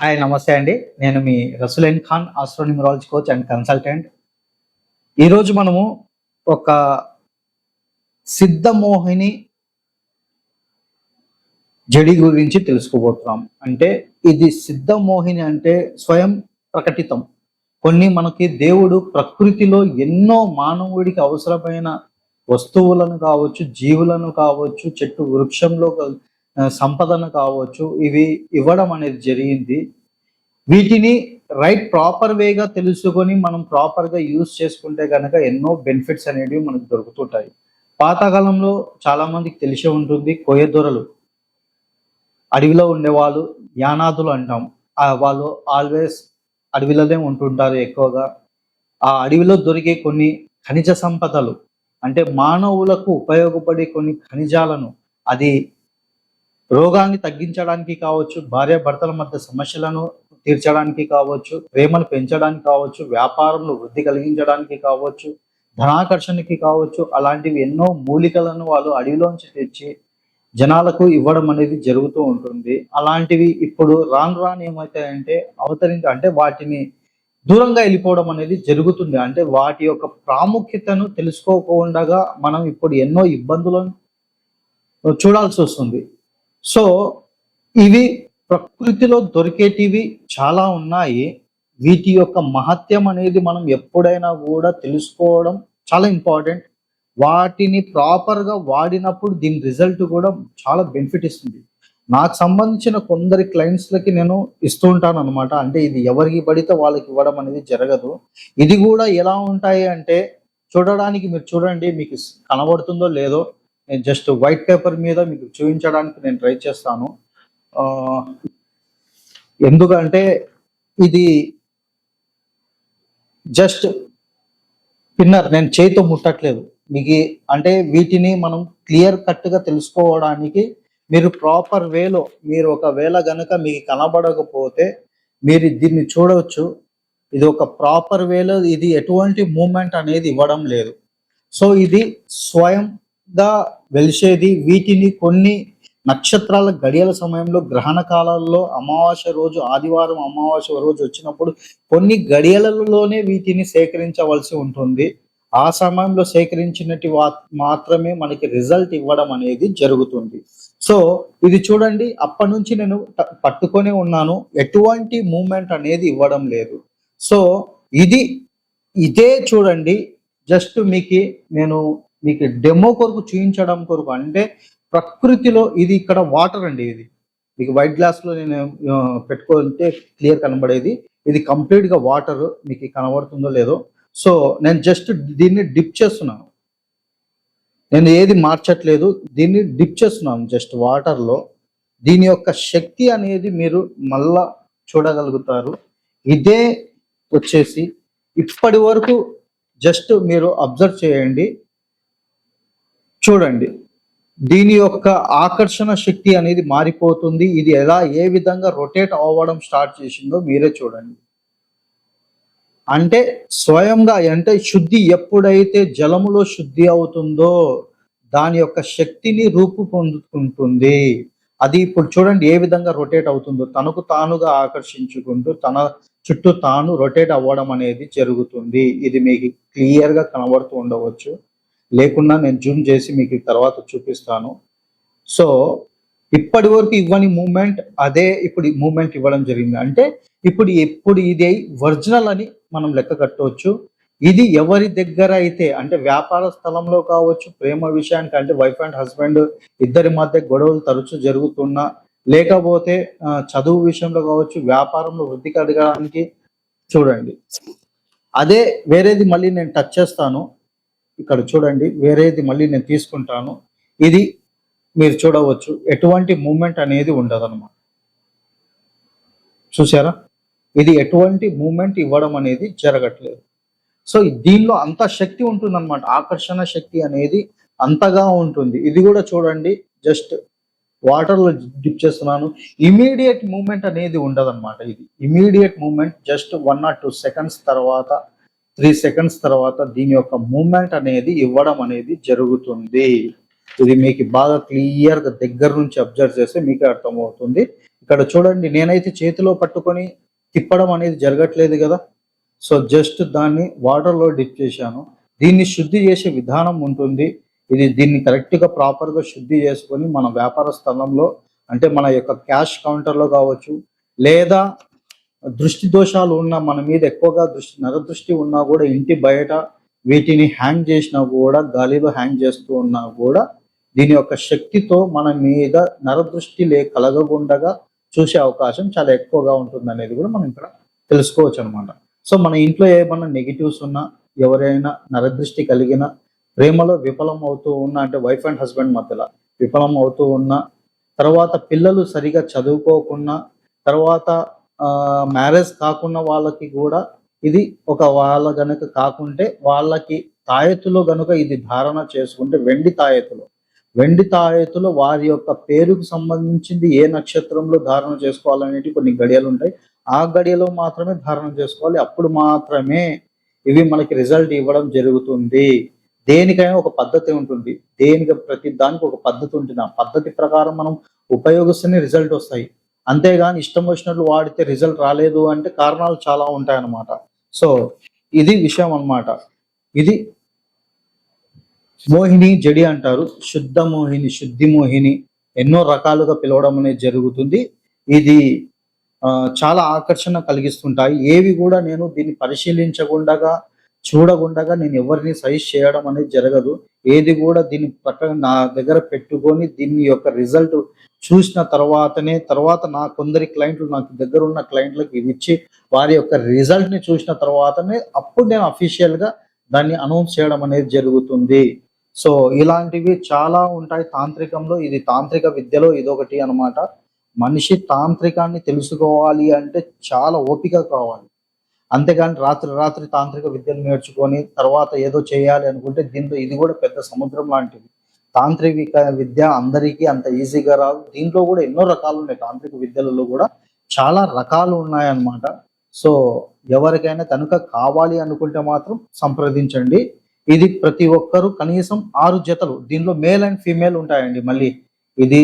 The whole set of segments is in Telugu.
హాయ్ నమస్తే అండి. నేను మీ Rasulain Khan astronumerology coach and consultant ఈరోజు మనము ఒక సిద్ధమోహిని జడి గురించి తెలుసుకోబోతున్నాం. అంటే ఇది సిద్ధమోహిని అంటే స్వయం ప్రకటితం. కొన్ని మనకి దేవుడు ప్రకృతిలో ఎన్నో మానవుడికి అవసరమైన వస్తువులను కావచ్చు జీవులను కావచ్చు చెట్టు వృక్షంలో సంపదను కావచ్చు ఇవి ఇవ్వడం అనేది జరిగింది. వీటిని రైట్ ప్రాపర్ వేగా తెలుసుకొని మనం ప్రాపర్గా యూజ్ చేసుకుంటే కనుక ఎన్నో బెనిఫిట్స్ అనేవి మనకు దొరుకుతుంటాయి. పాతకాలంలో చాలామందికి తెలిసే ఉంటుంది కొయ్యదొరలు అడవిలో ఉండేవాళ్ళు యానాదులు అంటాం. ఆ వాళ్ళు ఆల్వేస్ అడవిలోనే ఉంటుంటారు ఎక్కువగా. ఆ అడవిలో దొరికే కొన్ని ఖనిజ సంపదలు అంటే మానవులకు ఉపయోగపడే కొన్ని ఖనిజాలను అది రోగాన్ని తగ్గించడానికి కావచ్చు భార్య భర్తల మధ్య సమస్యలను తీర్చడానికి కావచ్చు ప్రేమను పెంచడానికి కావచ్చు వ్యాపారంలో వృద్ధి కలిగించడానికి కావచ్చు ధనాకర్షణకి కావచ్చు అలాంటివి ఎన్నో మూలికలను వాళ్ళు అడవిలోంచి తెచ్చి జనాలకు ఇవ్వడం అనేది జరుగుతూ ఉంటుంది. అలాంటివి ఇప్పుడు రాను రాను ఏమవుతాయంటే అవతరించి అంటే వాటిని దూరంగా వెళ్ళిపోవడం అనేది జరుగుతుంది. అంటే వాటి యొక్క ప్రాముఖ్యతను తెలుసుకోకుండా మనం ఇప్పుడు ఎన్నో ఇబ్బందులను చూడాల్సి వస్తుంది. సో ఇవి ప్రకృతిలో దొరికేటివి చాలా ఉన్నాయి. వీటి యొక్క మహత్యం అనేది మనం ఎప్పుడైనా కూడా తెలుసుకోవడం చాలా ఇంపార్టెంట్. వాటిని ప్రాపర్గా వాడినప్పుడు దీని రిజల్ట్ కూడా చాలా బెనిఫిట్ ఇస్తుంది. నాకు సంబంధించిన కొందరి క్లయింట్స్లకి నేను ఇస్తూ ఉంటాను అనమాట అంటే ఇది ఎవరికి పడితే వాళ్ళకి ఇవ్వడం అనేది జరగదు. ఇది కూడా ఎలా ఉంటాయి అంటే చూడడానికి మీరు చూడండి మీకు కనబడుతుందో లేదో నేను జస్ట్ వైట్ పేపర్ మీద మీకు చూపించడానికి నేను ట్రై చేస్తాను. ఎందుకంటే ఇది జస్ట్ పిన్నర్ నేను చేతితో ముట్టట్లేదు. మీకు అంటే వీటిని మనం క్లియర్ కట్గా తెలుసుకోవడానికి మీరు ప్రాపర్ వేలో మీరు ఒకవేళ కనుక మీకు కనబడకపోతే మీరు దీన్ని చూడవచ్చు ఇది ఒక ప్రాపర్ వేలో ఇది ఎటువంటి మూమెంట్ అనేది ఇవ్వడం లేదు. సో ఇది స్వయం వెలిసేది వీటిని కొన్ని నక్షత్రాల గడియల సమయంలో గ్రహణ కాలాల్లో అమావాస్య రోజు ఆదివారం అమావాస్య రోజు వచ్చినప్పుడు కొన్ని గడియలలోనే వీటిని సేకరించవలసి ఉంటుంది. ఆ సమయంలో సేకరించినటి వా- మాత్రమే మనకి రిజల్ట్ ఇవ్వడం అనేది జరుగుతుంది. సో ఇది చూడండి అప్పటి నుంచి నేను పట్టుకొని ఉన్నాను. ఎటువంటి మూమెంట్ అనేది ఇవ్వడం లేదు. సో ఇది ఇదే చూడండి. జస్ట్ మీకు నేను మీకు డెమో కొరకు చూపించడం కొరకు. అంటే ప్రకృతిలో ఇది ఇక్కడ వాటర్ అండి ఇది. మీకు వైట్ గ్లాస్లో నేను పెట్టుకుంటే క్లియర్ కనబడేది. ఇది కంప్లీట్గా వాటర్ మీకు కనబడుతుందో లేదో. సో నేను జస్ట్ దీన్ని డిప్ చేస్తున్నాను. నేను ఏది మార్చట్లేదు దీన్ని డిప్ చేస్తున్నాను జస్ట్ వాటర్లో దీని యొక్క శక్తి అనేది మీరు మళ్ళా చూడగలుగుతారు. ఇదే వచ్చేసి ఇప్పటి వరకు జస్ట్ మీరు అబ్జర్వ్ చేయండి. చూడండి. దీని యొక్క ఆకర్షణ శక్తి అనేది మారిపోతుంది. ఇది ఎలా ఏ విధంగా రొటేట్ అవ్వడం స్టార్ట్ చేసిందో మీరే చూడండి. అంటే స్వయంగా అంటే శుద్ధి ఎప్పుడైతే జలములో శుద్ధి అవుతుందో దాని యొక్క శక్తిని రూపు పొందుకుంటుంది అది ఇప్పుడు చూడండి ఏ విధంగా రొటేట్ అవుతుందో. తనకు తానుగా ఆకర్షించుకుంటూ తన చుట్టూ తాను రొటేట్ అవ్వడం అనేది జరుగుతుంది. ఇది మీకు క్లియర్గా కనబడుతూ ఉండవచ్చు. లేకుండా నేను జూమ్ చేసి మీకు తర్వాత చూపిస్తాను. సో ఇప్పటి వరకు ఇవ్వని మూమెంట్ అదే ఇప్పుడు మూమెంట్ ఇవ్వడం జరిగింది. అంటే ఇప్పుడు ఎప్పుడు ఇది ఒరిజినల్ అని మనం లెక్క కట్టవచ్చు. ఇది ఎవరి దగ్గర అయితే అంటే వ్యాపార స్థలంలో కావచ్చు ప్రేమ విషయానికి అంటే వైఫ్ అండ్ హస్బెండ్ ఇద్దరి మధ్య గొడవలు తరచూ జరుగుతున్నా లేకపోతే చదువు విషయంలో కావచ్చు వ్యాపారంలో వృద్ధి కలగడానికి చూడండి. అదే వేరేది మళ్ళీ నేను టచ్ చేస్తాను. ఇక్కడ చూడండి వేరేది మళ్ళీ నేను తీసుకుంటాను. ఇది మీరు చూడవచ్చు. ఎటువంటి మూమెంట్ అనేది ఉండదన్నమాట. చూసారా ఇది ఎటువంటి మూమెంట్ ఇవ్వడం అనేది జరగట్లేదు. సో దీనిలో అంత శక్తి ఉంటుందన్నమాట. ఆకర్షణ శక్తి అనేది అంతగా ఉంటుంది. ఇది కూడా చూడండి జస్ట్ వాటర్లో డిప్ చేస్తున్నాను. ఇమీడియట్ మూమెంట్ అనేది ఉండదన్నమాట ఇది. Immediate moment just one or two seconds తర్వాత త్రీ సెకండ్స్ తర్వాత దీని యొక్క మూమెంట్ అనేది ఇవ్వడం అనేది జరుగుతుంది. ఇది మీకు బాగా క్లియర్గా దగ్గర నుంచి అబ్జర్వ్ చేస్తే మీకు అర్థమవుతుంది. ఇక్కడ చూడండి నేనైతే చేతిలో పట్టుకొని తిప్పడం అనేది జరగట్లేదు కదా. సో జస్ట్ దాన్ని వాటర్లో డిప్ చేశాను. దీన్ని శుద్ధి చేసే విధానం ఉంటుంది. ఇది దీన్ని కరెక్ట్గా ప్రాపర్గా శుద్ధి చేసుకొని మన వ్యాపార స్థలంలో అంటే మన యొక్క క్యాష్ కౌంటర్లో కావచ్చు లేదా దృష్టి దోషాలు ఉన్న మన మీద ఎక్కువగా దృష్టి నరదృష్టి ఉన్నా కూడా ఇంటి బయట వీటిని హ్యాంగ్ చేసినా కూడా గాలిలో హ్యాంగ్ చేస్తూ ఉన్నా కూడా దీని యొక్క శక్తితో మన మీద నరదృష్టి లే కలగకుండగా చూసే అవకాశం చాలా ఎక్కువగా ఉంటుంది అనేది కూడా మనం ఇక్కడ తెలుసుకోవచ్చు అనమాట సో మన ఇంట్లో ఏమైనా నెగిటివ్స్ ఉన్నా ఎవరైనా నరదృష్టి కలిగిన ప్రేమలో విఫలం అవుతూ ఉన్నా అంటే వైఫ్ అండ్ హస్బెండ్ మధ్యలో విఫలం అవుతూ ఉన్నా తర్వాత పిల్లలు సరిగా చదువుకోకున్నా తర్వాత మ్యారేజ్ కాకున్న వాళ్ళకి కూడా ఇది ఒక వాళ్ళ గనుక కాకుంటే వాళ్ళకి తాయెత్తులో గనుక ఇది ధారణ చేసుకుంటే వెండి తాయెత్తులో. వెండి తాయెత్తులో వారి యొక్క పేరుకు సంబంధించింది ఏ నక్షత్రంలో ధారణ చేసుకోవాలనేటి కొన్ని గడియలు ఉంటాయి. ఆ గడియలో మాత్రమే ధారణ చేసుకోవాలి. అప్పుడు మాత్రమే ఇవి మనకి రిజల్ట్ ఇవ్వడం జరుగుతుంది. దేనికైనా ఒక పద్ధతి ఉంటుంది. దేనికి ప్రతి దానికి ఒక పద్ధతి ఉంటుంది. ఆ పద్ధతి ప్రకారం మనం ఉపయోగిస్తేనే రిజల్ట్ వస్తాయి. అంతేగాని ఇష్టం వచ్చినట్లు వాడితే రిజల్ట్ రాలేదు అంటే కారణాలు చాలా ఉంటాయి అన్నమాట సో ఇది విషయం అన్నమాట. ఇది మోహిని జడి అంటారు. శుద్ధ మోహిని శుద్ధి మోహిని ఎన్నో రకాలుగా పిలవడం అనేది జరుగుతుంది. ఇది ఆ, చాలా ఆకర్షణ కలిగిస్తుంటాయి. ఏవి కూడా నేను దీన్ని పరిశీలించకుండా చూడకుండా నేను ఎవరిని సజెస్ట్ చేయడం అనేది జరగదు. ఏది కూడా దీన్ని పక్కన నా దగ్గర పెట్టుకొని దీని యొక్క రిజల్ట్ చూసిన తర్వాతనే తర్వాత నా కొందరి క్లయింట్లు నాకు దగ్గర ఉన్న క్లయింట్లకు ఇవి ఇచ్చి వారి యొక్క రిజల్ట్ని చూసిన తర్వాతనే అప్పుడు నేను అఫీషియల్గా దాన్ని అనౌన్స్ చేయడం అనేది జరుగుతుంది. సో ఇలాంటివి చాలా ఉంటాయి తాంత్రికంలో. ఇది తాంత్రిక విద్యలో ఇదొకటి అన్నమాట. మనిషి తాంత్రికాన్ని తెలుసుకోవాలి అంటే చాలా ఓపిక కావాలి. అంతేగాని రాత్రి రాత్రి తాంత్రిక విద్యను నేర్చుకొని తర్వాత ఏదో చేయాలి అనుకుంటే దీంట్లో ఇది కూడా పెద్ద సముద్రం లాంటిది. తాంత్రిక విద్య అందరికీ అంత ఈజీగా రాదు. దీంట్లో కూడా ఎన్నో రకాలు ఉన్నాయి. తాంత్రిక విద్యలలో కూడా చాలా రకాలు ఉన్నాయన్నమాట. సో ఎవరికైనా కనుక కావాలి అనుకుంటే మాత్రం సంప్రదించండి. ఇది ప్రతి ఒక్కరు కనీసం ఆరు జతలు. దీనిలో మేల్ అండ్ ఫీమేల్ ఉంటాయండి మళ్ళీ. ఇది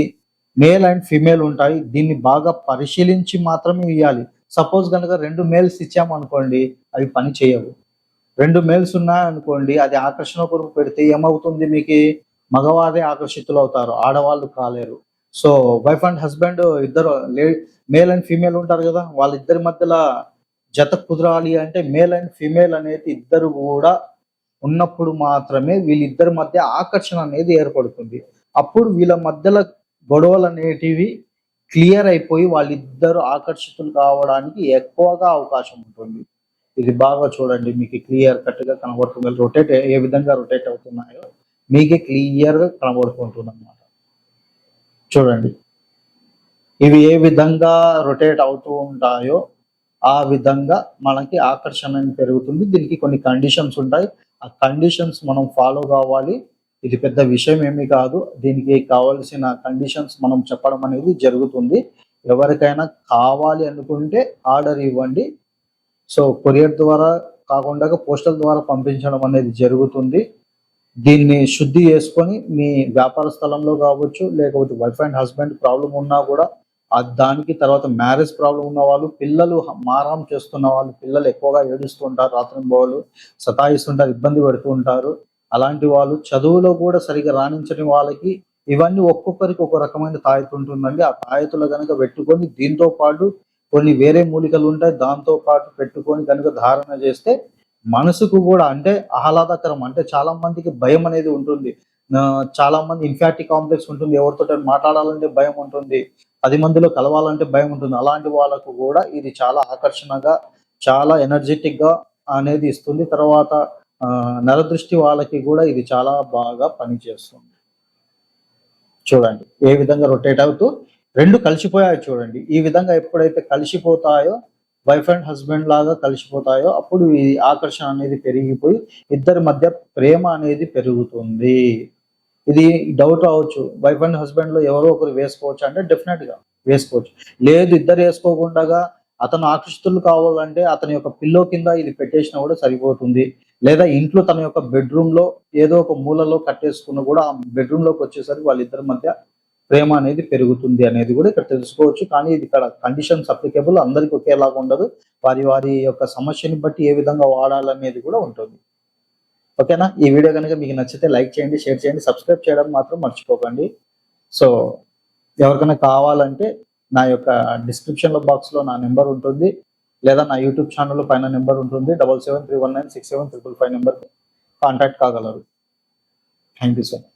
మేల్ అండ్ ఫీమేల్ ఉంటాయి. దీన్ని బాగా పరిశీలించి మాత్రమే ఇవ్వాలి సపోజ్ కనుక రెండు మేల్స్ ఇచ్చామనుకోండి అవి పని చేయవు. రెండు మేల్స్ ఉన్నాయనుకోండి అది ఆకర్షణ కొరకు పెడితే ఏమవుతుంది మీకు? మగవారే ఆకర్షితులు అవుతారు ఆడవాళ్ళు కాలేరు. సో వైఫ్ అండ్ హస్బెండ్ ఇద్దరు మేల్ అండ్ ఫీమేల్ ఉంటారు కదా వాళ్ళిద్దరి మధ్యలో జత కుదరాలి అంటే మేల్ అండ్ ఫీమేల్ అనేది ఇద్దరు కూడా ఉన్నప్పుడు మాత్రమే వీళ్ళిద్దరి మధ్య ఆకర్షణ అనేది ఏర్పడుతుంది. అప్పుడు వీళ్ళ మధ్యలో గొడవలు అనేటివి క్లియర్ అయిపోయి వాళ్ళిద్దరు ఆకర్షితులు కావడానికి ఎక్కువగా అవకాశం ఉంటుంది. ఇది బాగా చూడండి మీకు క్లియర్ కట్గా కనబడుతుంది. రొటేట్ ఏ విధంగా రొటేట్ అవుతున్నాయో మీకే క్లియర్గా కనబడుతుంటుంది అనమాట చూడండి ఇవి ఏ విధంగా రొటేట్ అవుతూ ఉంటాయో ఆ విధంగా మనకి ఆకర్షణ పెరుగుతుంది. దీనికి కొన్ని కండిషన్స్ ఉంటాయి. ఆ కండిషన్స్ మనం ఫాలో కావాలి. ఇది పెద్ద విషయం ఏమీ కాదు. దీనికి కావాల్సిన కండిషన్స్ మనం చెప్పడం అనేది జరుగుతుంది. ఎవరికైనా కావాలి అనుకుంటే ఆర్డర్ ఇవ్వండి. సో కొరియర్ ద్వారా కాకుండా పోస్టల్ ద్వారా పంపించడం అనేది జరుగుతుంది. దీన్ని శుద్ధి చేసుకొని మీ వ్యాపార స్థలంలో కావచ్చు లేకపోతే వైఫ్ అండ్ హస్బెండ్ ప్రాబ్లం ఉన్నా కూడా ఆ దానికి తర్వాత మ్యారేజ్ ప్రాబ్లం ఉన్న వాళ్ళు పిల్లలు మారం చేస్తున్న వాళ్ళు పిల్లలు ఎక్కువగా ఏడుస్తుంటారు రాత్రి బోలు సతాయిస్తుంటారు ఇబ్బంది పెడుతుంటారు అలాంటి వాళ్ళు చదువులో కూడా సరిగా రాణించని వాళ్ళకి ఇవన్నీ ఒక్కొక్కరికి ఒక రకమైన తాయెత్తు ఉంటుందండి. ఆ తాయెత్తులు కనుక పెట్టుకొని దీంతో పాటు కొన్ని వేరే మూలికలు ఉంటాయి. దాంతో పాటు పెట్టుకొని కనుక ధారణ చేస్తే మనసుకు కూడా అంటే ఆహ్లాదకరం. అంటే చాలా మందికి భయం అనేది ఉంటుంది. చాలా మంది ఇన్ఫాక్టి కాంప్లెక్స్ ఉంటుంది. ఎవరితో మాట్లాడాలంటే భయం ఉంటుంది. పది మందిలో కలవాలంటే భయం ఉంటుంది. అలాంటి వాళ్ళకు కూడా ఇది చాలా ఆకర్షణగా చాలా ఎనర్జెటిక్గా అనేది ఇస్తుంది. తర్వాత నరదృష్టి వాళ్ళకి కూడా ఇది చాలా బాగా పనిచేస్తుంది. చూడండి ఏ విధంగా రొటేట్ అవుతూ రెండు కలిసిపోయాయి చూడండి. ఈ విధంగా ఎప్పుడైతే కలిసిపోతాయో వైఫ్ అండ్ హస్బెండ్ లాగా కలిసిపోతాయో అప్పుడు ఈ ఆకర్షణ అనేది పెరిగిపోయి ఇద్దరి మధ్య ప్రేమ అనేది పెరుగుతుంది. ఇది డౌట్ రావచ్చు. వైఫ్ అండ్ హస్బెండ్లో ఎవరో ఒకరు వేసుకోవచ్చు అంటే డెఫినెట్గా వేసుకోవచ్చు. లేదు ఇద్దరు వేసుకోకుండా అతను ఆకర్షితులు కావాలంటే అతని యొక్క పిల్లో కింద ఇది పెట్టేసినా కూడా సరిపోతుంది. లేదా ఇంట్లో తన యొక్క బెడ్రూమ్లో ఏదో ఒక మూలలో కట్టేసుకున్న కూడా ఆ బెడ్రూమ్లోకి వచ్చేసరికి వాళ్ళిద్దరి మధ్య ప్రేమ అనేది పెరుగుతుంది అనేది కూడా ఇక్కడ తెలుసుకోవచ్చు. కానీ ఇది ఇక్కడ కండిషన్స్ అప్లికేబుల్ అందరికి ఒకేలాగా ఉండదు. వారి వారి యొక్క సమస్యని బట్టి ఏ విధంగా వాడాలనేది కూడా ఉంటుంది. ఓకేనా? ఈ వీడియో కనుక మీకు నచ్చితే లైక్ చేయండి షేర్ చేయండి సబ్స్క్రైబ్ చేయడం మాత్రం మర్చిపోకండి. సో ఎవరికైనా కావాలంటే నా యొక్క డిస్క్రిప్షన్లో బాక్స్లో నా నెంబర్ ఉంటుంది. లేదా నా యూట్యూబ్ ఛానల్లో పైన నెంబర్ ఉంటుంది double seven three one nine six seven triple five నెంబర్కి contact కాగలరు. Thank you so much.